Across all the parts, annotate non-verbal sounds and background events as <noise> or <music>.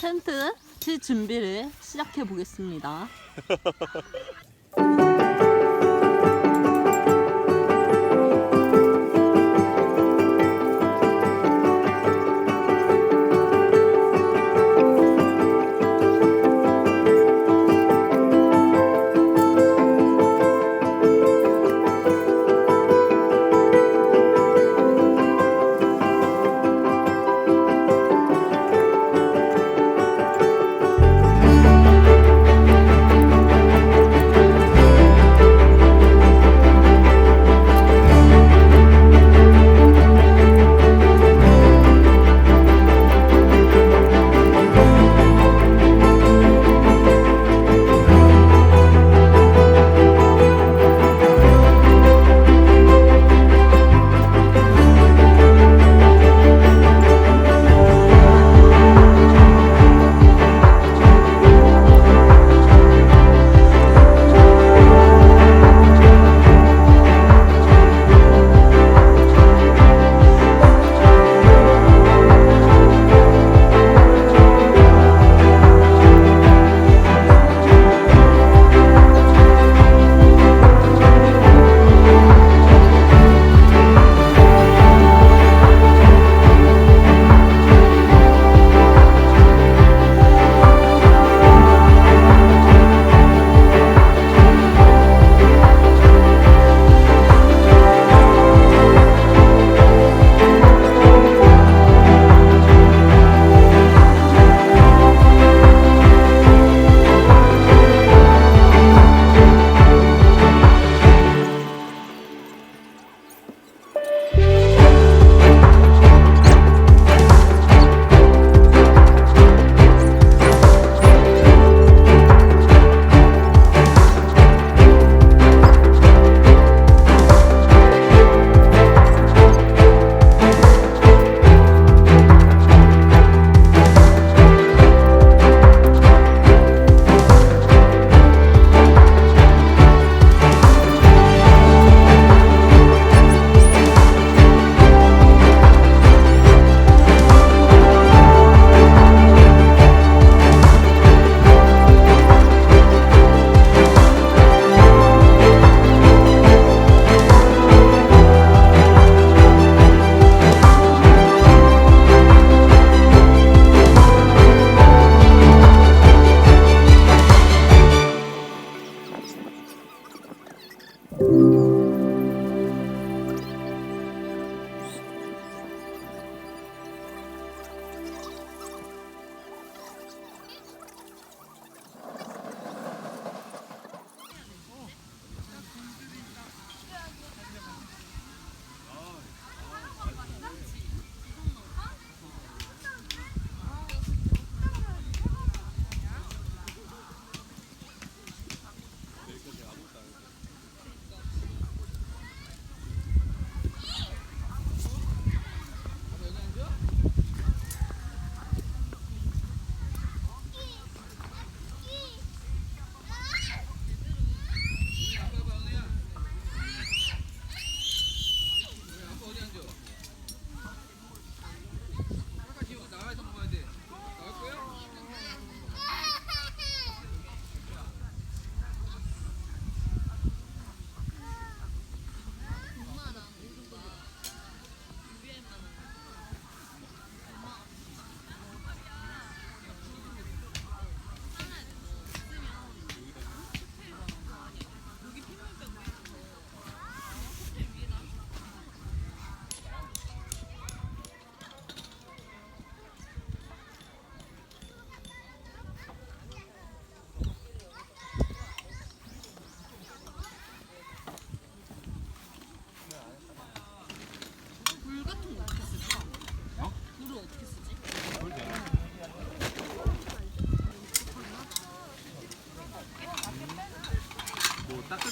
텐트 칠 준비를 시작해 보겠습니다. <laughs>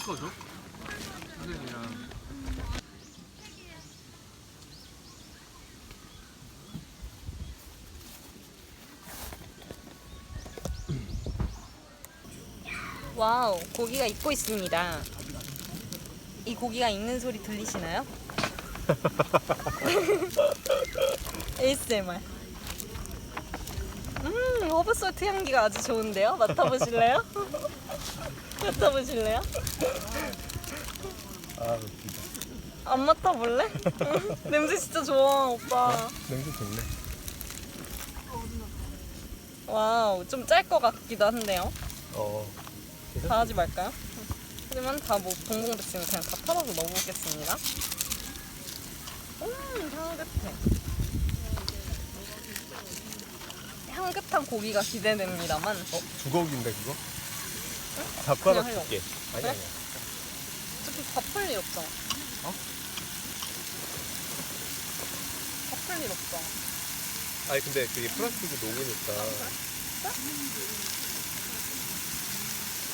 거죠? 선생님이랑 와우, 고기가 익고 있습니다. 이 고기가 익는 소리 들리시나요? <laughs> ASMR. 음, 허브솔트 향기가 아주 좋은데요? 맡아보실래요? <laughs> 맡아보실래요? 아 웃기다. 안 맡아볼래? <laughs> 냄새 진짜 좋아 오빠 냄새 좋네. 와우 좀 짤 것 같기도 한데요 어. 다 하지 말까요? 하지만 다뭐 동봉 됐으니 그냥 다 털어서 넣어보겠습니다 음 향긋해 향긋한 고기가 기대됩니다만 어 두곡인데 그거? 그냥 젓가락 하려고. 두께. 아니 그래? 아니야. 어차피 밥풀 일 없잖아 어? 밥풀 일 없잖아 아니 근데 그게 플라스틱이 녹으니까.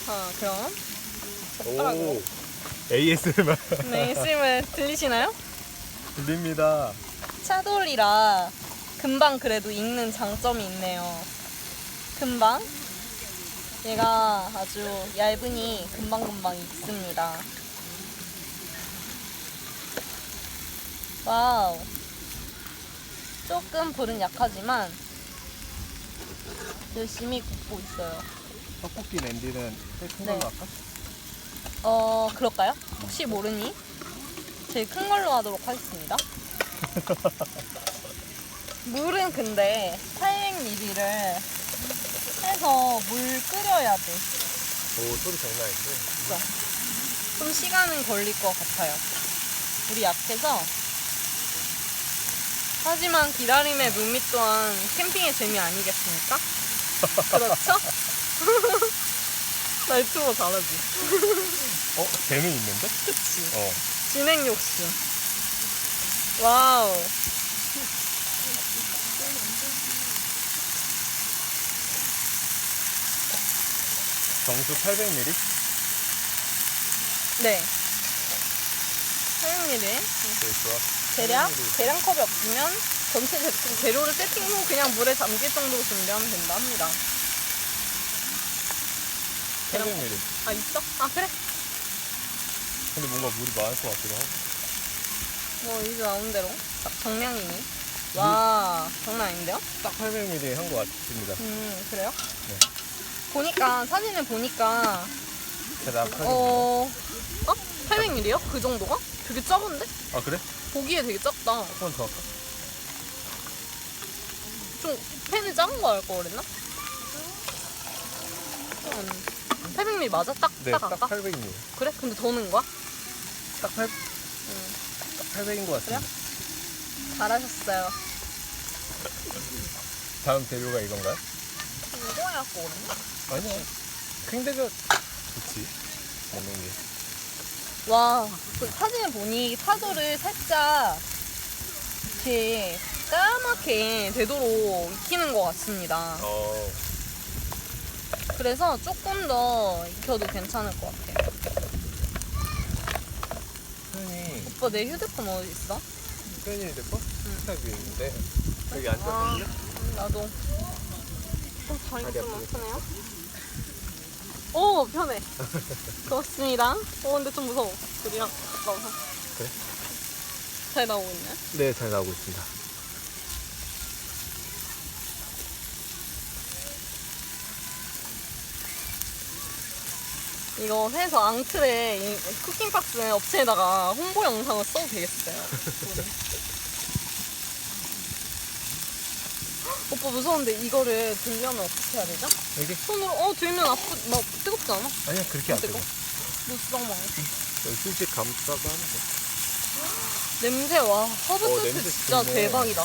자 그럼 젓가락으로 오. ASMR 네 쓰임을 들리시나요? 들립니다. 차돌이라 금방 그래도 익는 장점이 있네요. 금방 얘가 아주 얇으니 금방금방 익습니다. 와우. 조금 불은 약하지만 열심히 굽고 있어요. 떡볶이 냄비는 큰 네. 걸로 할까? 어, 그럴까요? 혹시 모르니 제일 큰 걸로 하도록 하겠습니다. <laughs> 물은 근데 800ml를 해서 물 끓여야 돼. 오 소리 장난 아닌데. 진짜. 좀 시간은 걸릴 것 같아요. 물이 약해서. 하지만 기다림의 묘미 또한 캠핑의 재미 아니겠습니까? 그렇죠? <laughs> 나 유튜버 잘하지. 어 재능 있는데? 그치? 어. 진행 욕심. 와우. 정수 800ml? 네. 800ml. 네 좋아. 대략 800ml. 계량컵이 없으면 전체 제- 재료를 세팅 후 그냥 물에 잠길 정도로 준비하면 된다 합니다. 800ml. 아 있어? 아 그래? 근데 뭔가 물이 많을 것 같기도 하고. 뭐 이제 나온 대로 딱 정량이니. 와 장난 아닌데요? 딱 800ml 한 것 같습니다. 음 그래요? 네. 보니까 사진을 보니까 한. 어 어? 800ml요? 그 정도가? 되게 작은데? 아 그래? 보기에 되게 작다. 한번더 할까? 좀 팬이 작은 거 할 거 그랬나? 음, 800ml 맞아? 딱, 네, 딱딱 아까? 800ml. 그래? 근데 더 넣은 거야? 딱 8, 응. 딱 800인 것 같습니다. 잘하셨어요. 다음 재료가 이건가요? 이거 해갖고 그랬나? 아니야. 팽대가 좋지. 먹는 게. 와, 그 사진을 보니 파도를 살짝 이렇게 까맣게 되도록 익히는 것 같습니다. 어. 그래서 조금 더 익혀도 괜찮을 것 같아요. 편이 오빠 내 휴대폰 어디 있어? 편이 내거 식탁 위에 있는데 여기 아, 앉아볼래? 음, 나도. 어, 다리가 다리 좀. 아프네요. 오, 편해. <laughs> 고맙습니다. 어, 근데 좀 무서워. 둘이랑 가까워서. 그래? 잘 나오고 있네. 네, 잘 나오고 있습니다. 이거 해서 앙틀에 이 쿠킹박스 업체에다가 홍보 영상을 써도 되겠어요. <laughs> 우리. 오빠 무서운데 이거를 들려면 어떻게 해야 되죠? 여기? 손으로 어 들면 아프 막 뜨겁지 않아? 아니야, 그렇게 안 뜨거? 뜨거. 무쌍 망. 여기 휴지 감싸고 하는 거. 냄새 와 허브 어, 소스 냄새 진짜 좋네. 대박이다.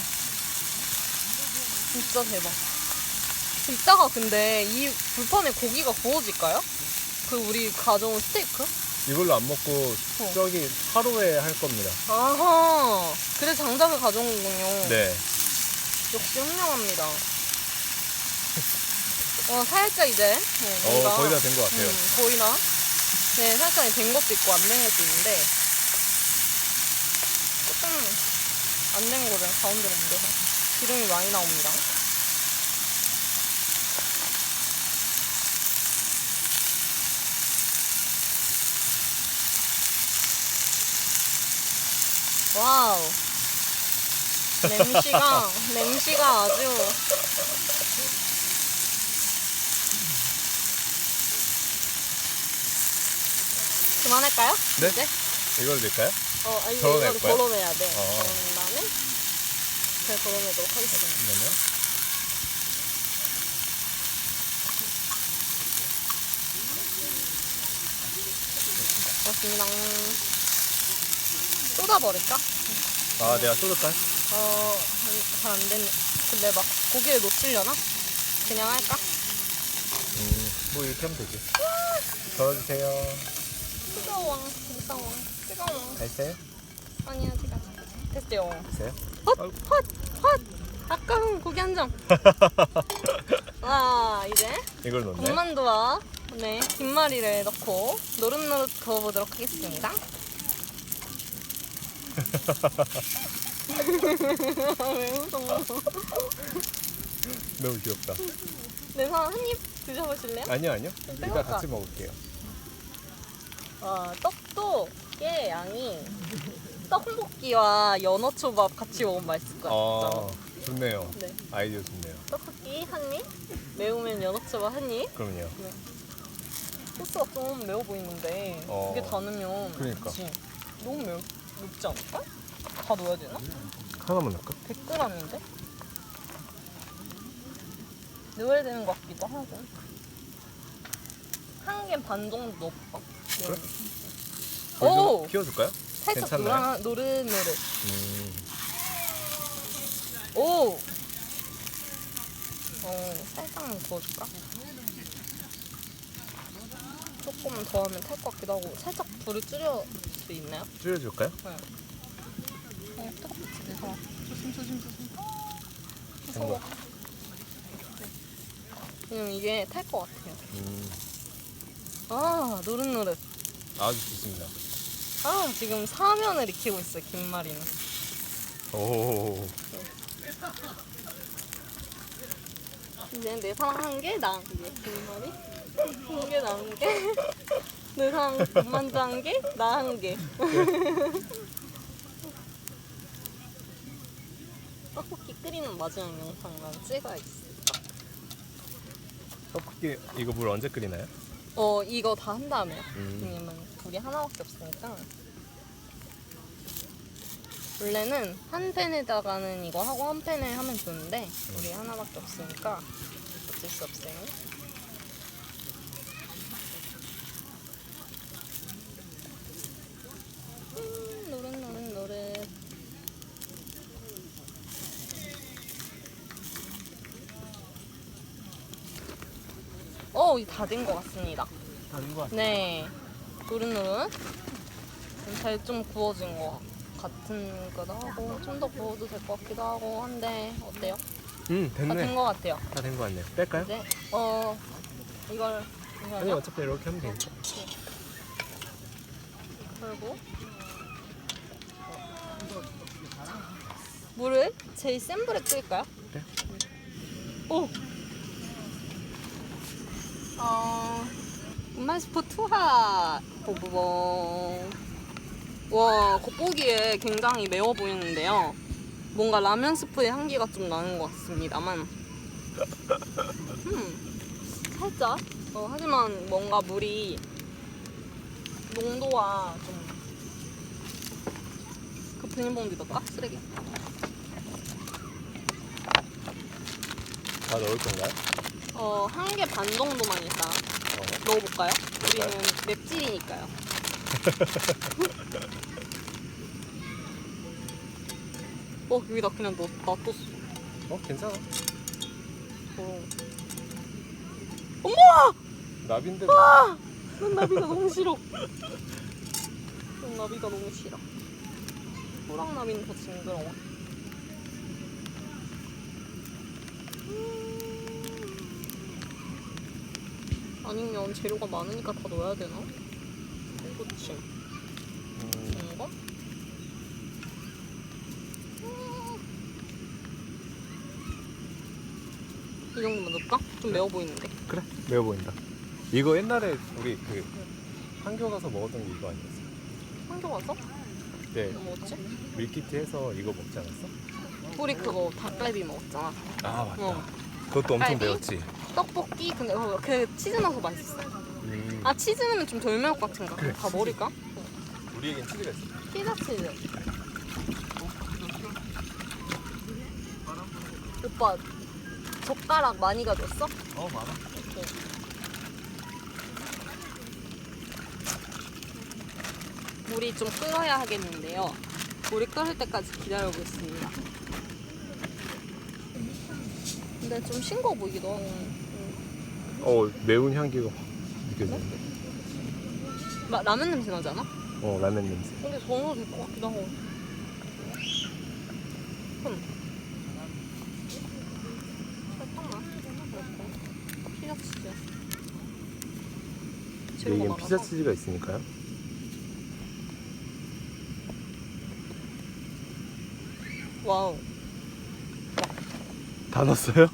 진짜 대박. 이따가 근데 이 불판에 고기가 구워질까요? 그 우리 가져온 스테이크? 이걸로 안 먹고 어. 저기 하루에 할 겁니다. 아하. 그래 장작을 가져온 거군요. 네. 역시 현명합니다. 어, 살짝 이제 네, 어, 뭔가, 거의 다 된 것 같아요. 음, 거의 다. 네, 살짝 된 것도 있고 안 된 것도 있는데 조금 안 된 거를 가운데로 옮겨서 기름이 많이 나옵니다. 와우. 냄새가 냄새가 아주 그만할까요? 네? 이제? 이걸 넣을까요? 어, 아니, 이걸 걸어내야 돼. 어. 그런 다음에 잘 걸어내도록 하겠습니다. 그러면 고맙습니다. 음. 쏟아버릴까? 아 내가 쏟을까요? 어, 잘 안 됐네. 근데 막 고기를 놓치려나? 그냥 할까? 음, 뭐 이렇게 하면 되지. 덜어주세요. 뜨거워, 무서워, 뜨거워. 됐어요? 아니, 아직 아직. 됐죠? 됐어요? 헛, 아이고. 헛, 헛! 아까운 고기 한 점. <laughs> 와, 이제 이걸 넣네. 군만두와 네, 김말이를 넣고 노릇노릇 구워보도록 하겠습니다. <laughs> 왜 <laughs> 웃어? 너무 귀엽다. 네, 사람 한입 드셔보실래요? 아니요, 아니요. 좀 이따? 같이 먹을게요. 와, 떡도 꽤 양이 떡볶이와 연어초밥 같이 먹으면 맛있을 것 같죠? 아, 좋네요. 네, 아이디어 좋네요. 떡볶이 한 입, 매우면 연어초밥 한 입. 그럼요. 소스가 좀 매워 보이는데 어. 두개 다 넣으면 그러니까. 그치? 너무 매우, 맵지 않을까? 다 넣어야 되나? 하나만 넣을까? 100g인데? 넣어야 되는 것 같기도 하고 한 개 반 정도 넣어볼까? 그래? 오! 키워줄까요? 살짝 괜찮나요? 노란, 노릇노릇 음, 오! 어, 살짝만 구워줄까? 조금 더 하면 탈 것 같기도 하고 살짝 불을 줄여 수 있나요? 줄여줄까요? 어, 조심 조심 조심 된거 왜냐면 이게 탈 것 같아요 음, 아 노릇노릇 아주 좋습니다. 아 지금 사면을 익히고 있어요 김말이는 오, 이제 내 사랑 한 개, 나한 개. 김말이 한 개, 나한 개. 내 사랑 만두 한 개, 나한 개. 끓이는 마지막 영상만 찍어야겠어. 떡볶이 이거 물 언제 끓이나요? 어 이거 다 한 다음에요. 음. 왜냐면 우리 하나밖에 없으니까. 원래는 한 팬에다가는 이거 하고 한 팬에 하면 좋은데 우리 하나밖에 없으니까 어쩔 수 없어요. 음, 노릇 노릇 노릇. 어, 다된 것 같습니다. 다된 거 같아요. 네, 노릇노릇. 잘 좀 구워진 것 같은 거도 하고 좀 더 구워도 될 것 같기도 하고 한데 어때요? 음, 다 된 됐네. 것 같아요. 다 된 거 같네. 뺄까요? 이제 어 이걸 아니? 어차피 이렇게 하면 되니까. 그리고 물을 제일 센 불에 끓일까요? 네. 오. 어. 마스포 투하 보보봉. 와 겉보기에 굉장히 매워 보이는데요. 뭔가 라면 스프의 향기가 좀 나는 것 같습니다만. 음, 살짝. 어, 하지만 뭔가 물이 농도와 좀. 그 비닐봉지 넣을까? 쓰레기. 다 넣을 건가요? 어, 한 개 반 정도만 일단 어. 넣어볼까요? 우리는 넣을까요? 맵찔이니까요. <laughs> 어, 여기다 그냥 넣, 놔뒀어. 어, 괜찮아. 어. 나비인데 난 나비가 너무 싫어. 난 나비가 너무 싫어. 호랑나비는 더 징그러워. 음. 아니면 재료가 많으니까 다 넣어야 되나? 음, 이거? 이 정도만 넣을까? 좀 매워 보이는데. 그래. 매워 보인다. 이거 옛날에 우리 그 한교 가서 먹었던 게 이거 아니었어? 한교 가서? 그때 뭐 먹었지? 밀키트 해서 이거 먹지 않았어? 우리 그거 닭갈비 먹었잖아. 아 맞다. 어. 그것도 엄청 갈비? 매웠지. 떡볶이 근데 어, 그 치즈 넣어서 맛있어. 음. 아 치즈 넣으면 좀 덜 매울 것 같은가? 그래, 다 치즈. 버릴까? 우리에겐 치즈가 있어. 피자 치즈. 오빠 젓가락 많이 가져왔어? 어 많아. 오케이. 물이 좀 끓어야 하겠는데요. 물이 끓을 때까지 기다려보겠습니다. 근데 좀 싱거워 보이기도 하고. 음. 어 매운 향기가 확 느껴지는데. 마- 라면 냄새 나지 않아? 어 라면 냄새. 근데 더 넣어도 될 것 같기도 하고. 흠. 살짝만. 이렇게. 피자 치즈. 재료가 많아서. 피자 치즈가 있으니까요. 와우. 다 넣었어요?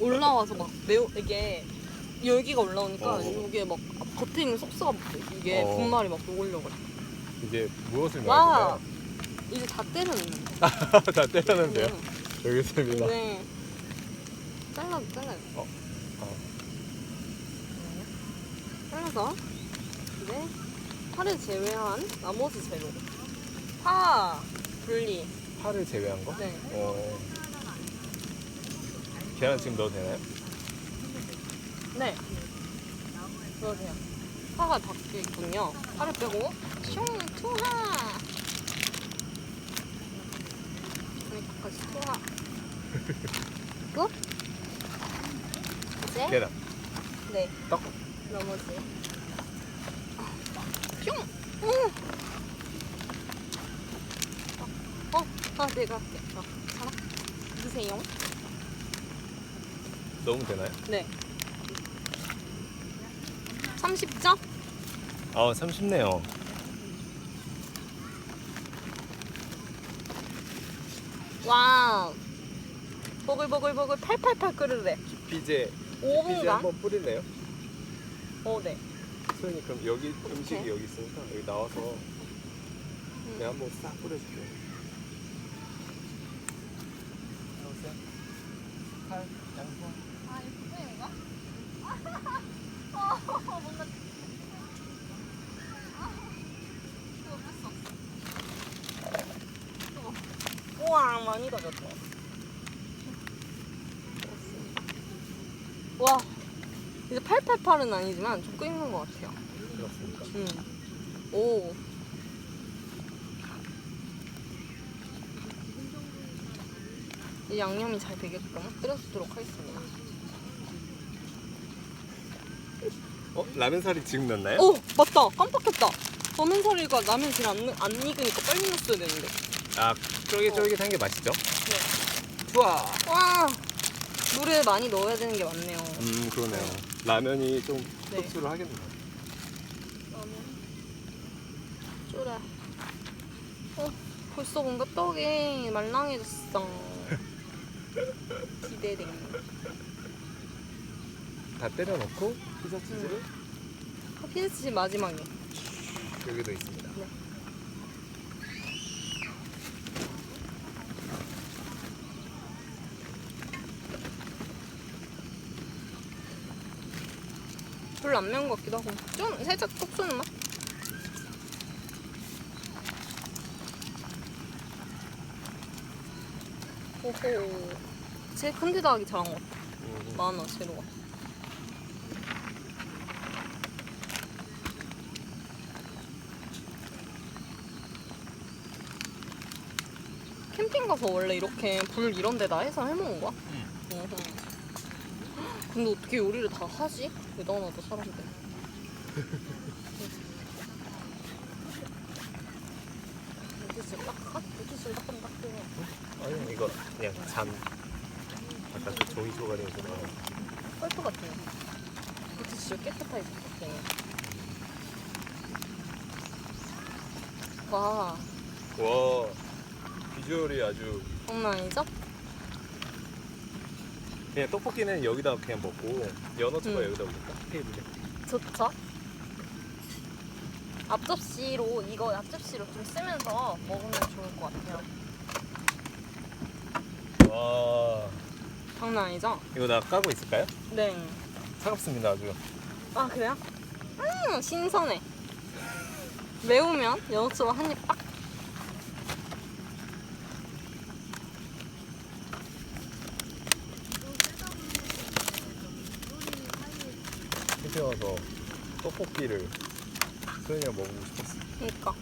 올라와서 막 매우 이게 열기가 올라오니까 어. 이게 막 겉에 있는 소스가 막 이게 어. 분말이 막 녹으려고 그래. 이제 무엇을 와. 넣어야 이제 다. 되나요? <laughs> 다 때렸는데요. 여기 있습니다. 네. 잘라 잘라. 어. 어. 잘라서 이제 파를 제외한 나머지 재료. 파, 분리. 파를 제외한 거? 네. 어. 계란 지금 넣어도 되나요? 네. 그러세요. 파가 밖에 있군요. 파를 빼고 슝 투하. 여기까지 투하. 끝? <laughs> 이제 계란. 네 떡. 나머지. 슝. 오. 어, 아 내가 할게. 자, 하나 드세요. 넣으면 되나요? 네. 30점? 아, 30네요. 와우. 보글보글보글 팔팔팔 끓으래. 피제. 피제 5분간? 한번 뿌릴래요? 어, 네. 소연이 그럼 여기 음식이 오케이. 여기 있으니까 여기 나와서 내가 한번 싹 뿌려줄게요. 나오세요. 칼, 양파. 아, 이거 부분인가? 뭔가. 많이 가졌다. 와, 이제 888은 아니지만 좀 끓는 것 같아요. 그렇습니까? 음. 오. 이 양념이 잘 되게끔 끓여주도록 하겠습니다. 어? 라면 살이 지금 넣나요? 오! 맞다! 깜빡했다! 라면 사리가 라면 잘 안, 안 익으니까 빨리 넣었어야 되는데. 아, 쫄깃쫄깃한 게 맛있죠? 네. 좋아. 와! 물을 많이 넣어야 되는 게 맞네요. 음, 그러네요. 라면이 좀 네. 흡수를 하겠네요. 라면. 쪼래. 어, 벌써 뭔가 떡이 말랑해졌어. <laughs> 기대돼. 다 때려놓고 피자 치즈를 아, 피자 치즈 마지막에. 여기도 있습니다. 네. 별로 안 매운 것 같기도 하고. 좀 살짝 톡 쏘는 맛? 오호. 제일 큰 데다 하기 잘한 것 같아. 음, 많아 재료가. 캠핑 가서 원래 이렇게 불 이런 데다 해서 해먹는 거야? 근데 어떻게 요리를 다 하지? 대단하다 사람들 물티슈 딱 물티슈 따끈따끈해 아니 이거 그냥 잔. 아까 그 종이 조각에서 나온 펄프 같은 물티슈 깨끗하게 닦았더니 와. 와 비주얼이 아주 장난 아니죠? 그냥 떡볶이는 여기다 그냥 먹고 연어 초밥 음. 여기다 올릴까? 테이블에 좋죠? 앞접시로 이거 앞접시로 좀 쓰면서 먹으면 좋을 것 같아요 와 장난 아니죠? 이거 나 까고 있을까요? 네 차갑습니다 아주 아 그래요? 음 신선해. 매우면 연어초밥 한입 빡. 와서 떡볶이를 소연이가 먹고 싶었어. 그니까.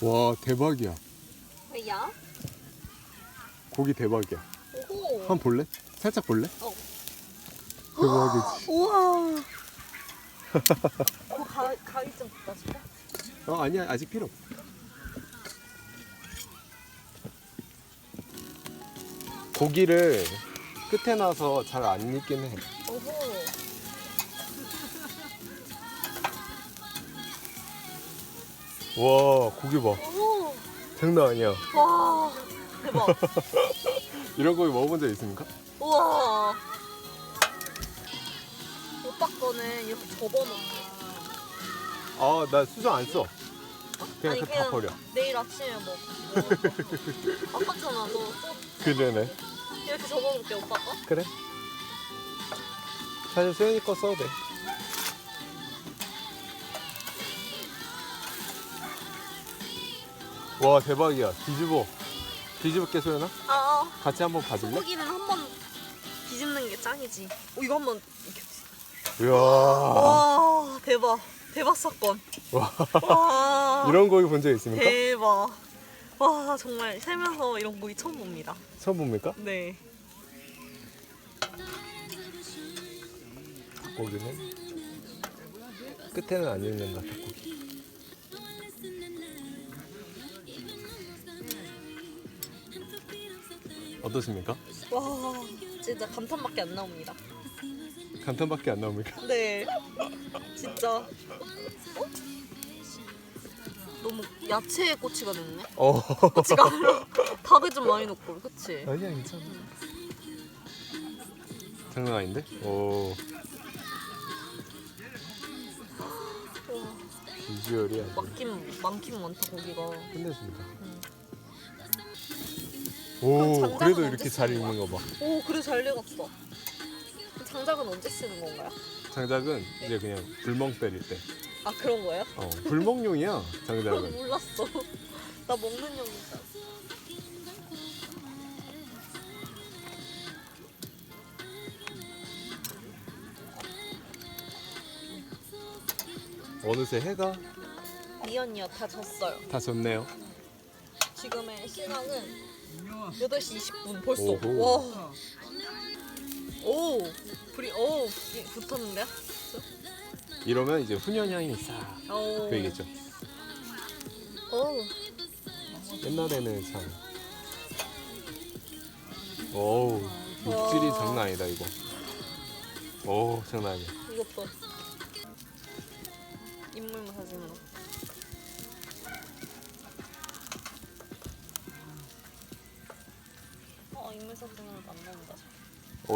와 대박이야. 왜야? 고기 대박이야. 오호. 한번 볼래? 살짝 볼래? 어. 대박이지. <gasps> 우와. 그 <laughs> 가, 가위 좀 갖다 줄까? 어 아니야 아직 필요 없어. 고기를 끝에 놔서 잘 안 익긴 해. 오호. 와 고기 봐. 오호. 장난 아니야. 와. 대박. <laughs> 이런 고기 먹어본 적 있습니까? 우와. 오빠 거는 이렇게 접어놓게. 아나 수저 안 써. 그냥 그거 다 버려. 내일 아침에 뭐. 뭐. 아까잖아, 너또 그러네. 이렇게 접어놓게 오빠 거? 그래. 사실 소연이 거 써도 돼. 와 대박이야. 뒤집어. 뒤집을게 소연아. 아, 아. 같이 한번 봐줄래? 소고기는 한 번 뒤집는 게 짱이지. 어, 이거 한번 이렇게. 이야. 와, 대박. 대박 사건. 와. 와. 이런 고기 본 적 있습니까? 대박. 와, 정말 살면서 이런 고기 처음 봅니다. 처음 봅니까? 네. 닭고기는 끝에는 안 익는다 닭고기. 어떠십니까? 와, 진짜 감탄밖에 안 나옵니다. 간단밖에 안 나옵니까? 네. 진짜. 어? 너무 야채에 꼬치가 됐네. 어. 꼬치가 닭을 좀 많이 넣고, 그치? 아니야 괜찮아. 장난 아닌데? 오 와, 비주얼이 아주 많긴, 많긴 많다, 고기가. 끝내줍니다. 음. 오 장작은 그래도 이렇게 잘 쓰는 익는 거 봐. 오, 그래 잘 익었어. 장작은 언제 쓰는 건가요? 장작은 이제 그냥 불멍 때릴 때. 아, 그런 거예요? 어 불멍용이야 난 장작은. <laughs> 몰랐어. 나 먹는 용이다. 어느새 해가 미연이요, 다 졌어요. 다 졌네요. 지금의 시간은 8시 20분 벌써. 오호. 와. 오, 불이 오 붙었는데? 이러면 이제 훈연 향이 싹 오. 보이겠죠. 오. 옛날에는 참. 어우, 육질이 와. 장난 아니다, 이거. 오, 장난 아니야. 이것도 인물 사진으로.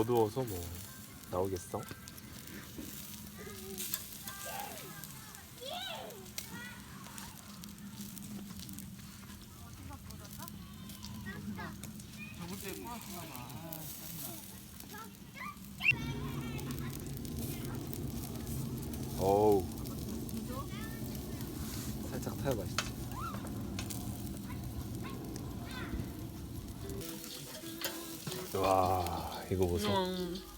어두워서 뭐, 나오겠어? 어우. 살짝 타야 맛있지. 와, 이거 보